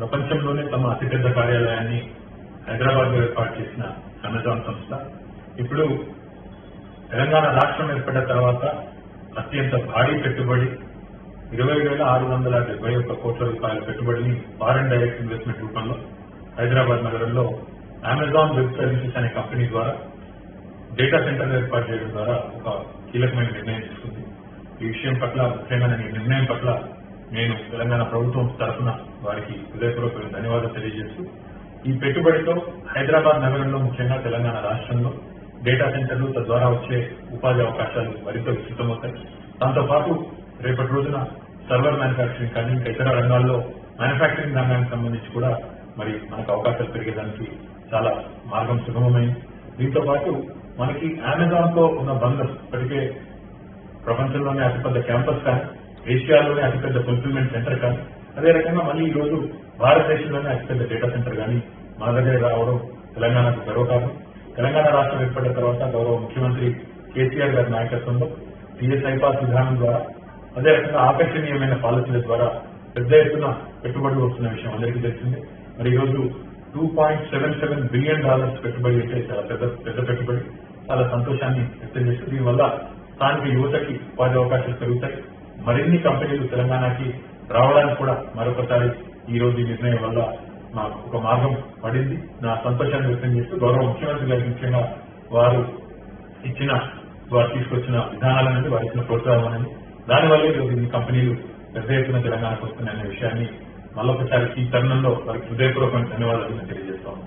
ప్రపంచంలోనే తమ అతిపెద్ద కార్యాలయాన్ని హైదరాబాద్లో ఏర్పాటు చేసిన అమెజాన్ సంస్థ. ఇప్పుడు తెలంగాణ రాష్ట్రం ఏర్పడిన తర్వాత అత్యంత భారీ పెట్టుబడి ఇరవై వేల ఆరు వందల డెబ్బై ఒక్క కోట్ల రూపాయల పెట్టుబడిని ఫారెన్ డైరెక్ట్ ఇన్వెస్ట్మెంట్ రూపంలో హైదరాబాద్ నగరంలో అమెజాన్ వెబ్ సర్వీసెస్ అనే కంపెనీ ద్వారా డేటా సెంటర్ ఏర్పాటు చేయడం ద్వారా ఒక కీలకమైన నిర్ణయం తీసుకుంది. ఈ విషయం పట్ల ముఖ్యంగా నేను నిర్ణయం పట్ల నేను తెలంగాణ ప్రభుత్వం తరఫున వారికి హృదయపూర్వక ధన్యవాదాలు తెలియజేస్తూ ఈ పెట్టుబడితో హైదరాబాద్ నగరంలో ముఖ్యంగా తెలంగాణ రాష్ట్రంలో డేటా సెంటర్లు తద్వారా వచ్చే ఉపాధి అవకాశాలు మరింత విస్తృతమవుతాయి. దాంతో పాటు రేపటి రోజున సర్వర్ మ్యానుఫ్యాక్చరింగ్ కానీ ఇంకా ఇతర రంగాల్లో మ్యానుఫ్యాక్చరింగ్ రంగానికి సంబంధించి కూడా మరి మనకు అవకాశాలు పెరిగేదానికి చాలా మార్గం సుగమమైంది. దీంతో పాటు మనకి అమెజాన్తో ఉన్న బంధం ఇప్పటికే ప్రపంచంలోనే అతిపెద్ద క్యాంపస్ కానీ ఏషియాలోనే అతిపెద్ద ఫుల్ఫిల్మెంట్ సెంటర్ కానీ అదే రకంగా మళ్ళీ ఈ రోజు భారతదేశంలోనే అతిపెద్ద డేటా సెంటర్ కానీ మన దగ్గర రావడం తెలంగాణకు గర్వకారణం తెలంగాణ రాష్ట్రం ఏర్పడిన తర్వాత గౌరవ ముఖ్యమంత్రి కేసీఆర్ గారి నాయకత్వంలో టీఎస్ఐ పాస్ విధానం ద్వారా అదే రకంగా ఆకర్షణీయమైన పాలసీల ద్వారా పెద్ద ఎత్తున పెట్టుబడులు వస్తున్న విషయం అందరికీ తెలిసిందే. మరి ఈ రోజు two point seven seven billion dollars పెట్టుబడి అంటే చాలా పెద్ద పెద్ద పెట్టుబడి. చాలా సంతోషాన్ని వ్యక్తం చేస్తుంది. దీనివల్ల స్థానిక యువతకి ఉపాధి అవకాశాలు పెరుగుతాయి. మరిన్ని కంపెనీలు తెలంగాణకి రావడానికి కూడా మరొకసారి ఈ రోజు ఈ నిర్ణయం వల్ల మాకు ఒక మార్గం పడింది. నా సంతోషాన్ని వ్యక్తం చేస్తూ గౌరవ ముఖ్యమంత్రి గారి ముఖ్యంగా వారు ఇచ్చిన వారు తీసుకొచ్చిన విధానాలనేది వారు ఇచ్చిన ప్రోత్సాహం అనేది దానివల్ల ఈరోజు ఇన్ని కంపెనీలు పెద్ద ఎత్తున తెలంగాణకు వస్తున్నాయనే విషయాన్ని మళ్ళొకసారి ఈ తరుణంలో వారికి హృదయపూర్వకమైన ధన్యవాదాలు తెలియజేస్తాము